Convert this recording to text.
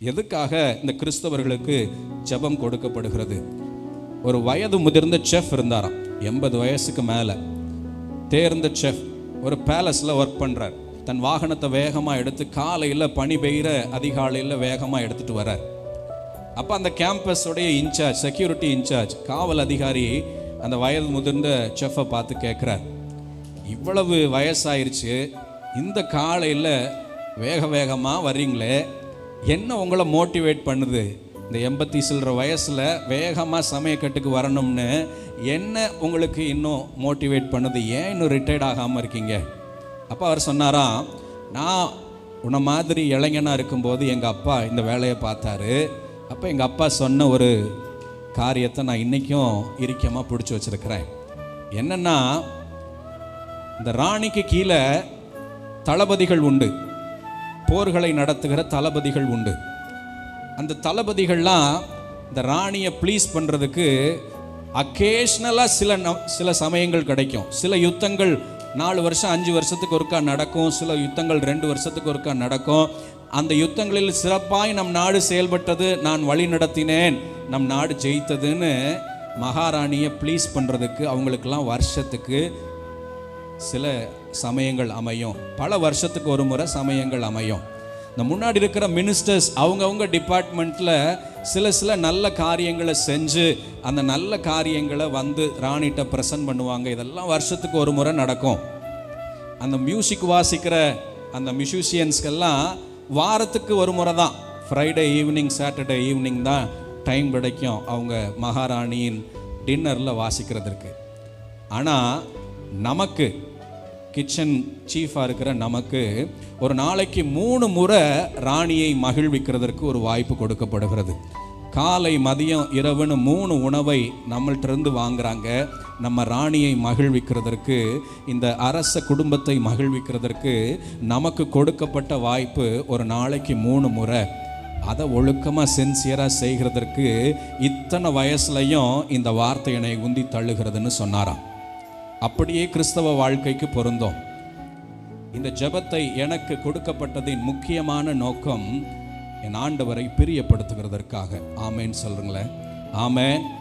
எதுக்காக இந்த கிறிஸ்தவர்களுக்கு ஜெபம் கொடுக்கப்படுகிறது? ஒரு வயது முதிர்ந்த செஃப் இருந்தாராம். எண்பது வயசுக்கு மேலே. தேர்ந்த செஃப் ஒரு பேலஸில் ஒர்க் பண்ணுறார் தன் வாகனத்தை வேகமாக எடுத்து காலையில் பனி பெய்கிற அதிகாலையில் வேகமாக எடுத்துகிட்டு வரார் அப்போ அந்த கேம்பஸோடைய இன்சார்ஜ் செக்யூரிட்டி இன்சார்ஜ் காவல் அதிகாரி அந்த வயது முதிர்ந்த செஃப்பை பார்த்து கேட்குறார் இவ்வளவு வயசாயிருச்சு இந்த காலையில் வேக வேகமாக வர்றீங்களே என்ன உங்களை மோட்டிவேட் பண்ணுது? இந்த எண்பத்தி சில்லற வயசில் வேகமாக சமயக்கட்டுக்கு வரணும்னு என்ன உங்களுக்கு இன்னும் மோட்டிவேட் பண்ணுது? ஏன் இன்னும் ரிட்டையர்ட் ஆகாமல் இருக்கீங்க? அப்போ அவர் சொன்னாராம் நான் உன்னை மாதிரி இளைஞனாக இருக்கும்போது எங்கள் அப்பா இந்த வேலையை பார்த்தாரு. அப்போ எங்கள் அப்பா சொன்ன ஒரு காரியத்தை நான் இன்றைக்கும் இறுக்கியமாக பிடிச்சி வச்சிருக்கிறேன். என்னென்னா இந்த ராணிக்கு கீழே தளபதிகள் உண்டு. போர்களை நடத்துகிற தளபதிகள் உண்டு. அந்த தளபதிகள்லாம் இந்த ராணியை ப்ளீஸ் பண்ணுறதுக்கு அக்கேஷ்னலாக சில ந- சில சமயங்கள் கிடைக்கும். சில யுத்தங்கள் நாலு வருஷம் அஞ்சு வருஷத்துக்கு ஒருக்கா நடக்கும். சில யுத்தங்கள் ரெண்டு வருஷத்துக்கு ஒருக்கா நடக்கும். அந்த யுத்தங்களில் சிறப்பாய் நம் நாடு செயல்பட்டது நான் வழி நடத்தினேன் நம் நாடு ஜெயித்ததுன்னு மகாராணியை ப்ளீஸ் பண்ணுறதுக்கு அவங்களுக்கெல்லாம் வருஷத்துக்கு சில சமயங்கள் அமையும். பல வருஷத்துக்கு ஒரு முறை சமயங்கள் அமையும். இந்த முன்னாடி இருக்கிற மினிஸ்டர்ஸ் அவங்கவுங்க டிபார்ட்மெண்ட்டில் சில சில நல்ல காரியங்களை செஞ்சு அந்த நல்ல காரியங்களை வந்து ராணிகிட்ட ப்ரெசன்ட் பண்ணுவாங்க. இதெல்லாம் வருஷத்துக்கு ஒரு முறை நடக்கும். அந்த மியூசிக் வாசிக்கிற அந்த மியூசிஷியன்ஸ்க்கெல்லாம் வாரத்துக்கு ஒரு முறை தான். ஃப்ரைடே ஈவினிங் சாட்டர்டே ஈவினிங் தான் டைம் கிடைக்கும் அவங்க மகாராணியின் டின்னரில் வாசிக்கிறதுக்கு. ஆனால் நமக்கு கிச்சன் சீஃபாக இருக்கிற நமக்கு ஒரு நாளைக்கு மூணு முறை ராணியை மகிழ்விக்கிறதற்கு ஒரு வாய்ப்பு கொடுக்கப்படுகிறது. காலை மதியம் இரவுன்னு மூணு உணவை நம்மள்ட்ட இருந்து வாங்குறாங்க. நம்ம ராணியை மகிழ்விக்கிறதற்கு இந்த அரச குடும்பத்தை மகிழ்விக்கிறதற்கு நமக்கு கொடுக்கப்பட்ட வாய்ப்பு ஒரு நாளைக்கு மூணு முறை. அதை ஒழுக்கமாக சென்சியராக செய்கிறதற்கு இத்தனை வயசுலையும் இந்த வார்த்தை என்னை உந்தி தள்ளுகிறதுன்னு சொன்னாராம். அப்படியே கிறிஸ்தவ வாழ்க்கைக்கு பொருந்தும். இந்த ஜெபத்தை எனக்கு கொடுக்கப்பட்டதின் முக்கியமான நோக்கம் என் ஆண்டவரை பிரியப்படுத்துகிறதற்காக. ஆமேன்னு சொல்றீங்களே ஆமென்.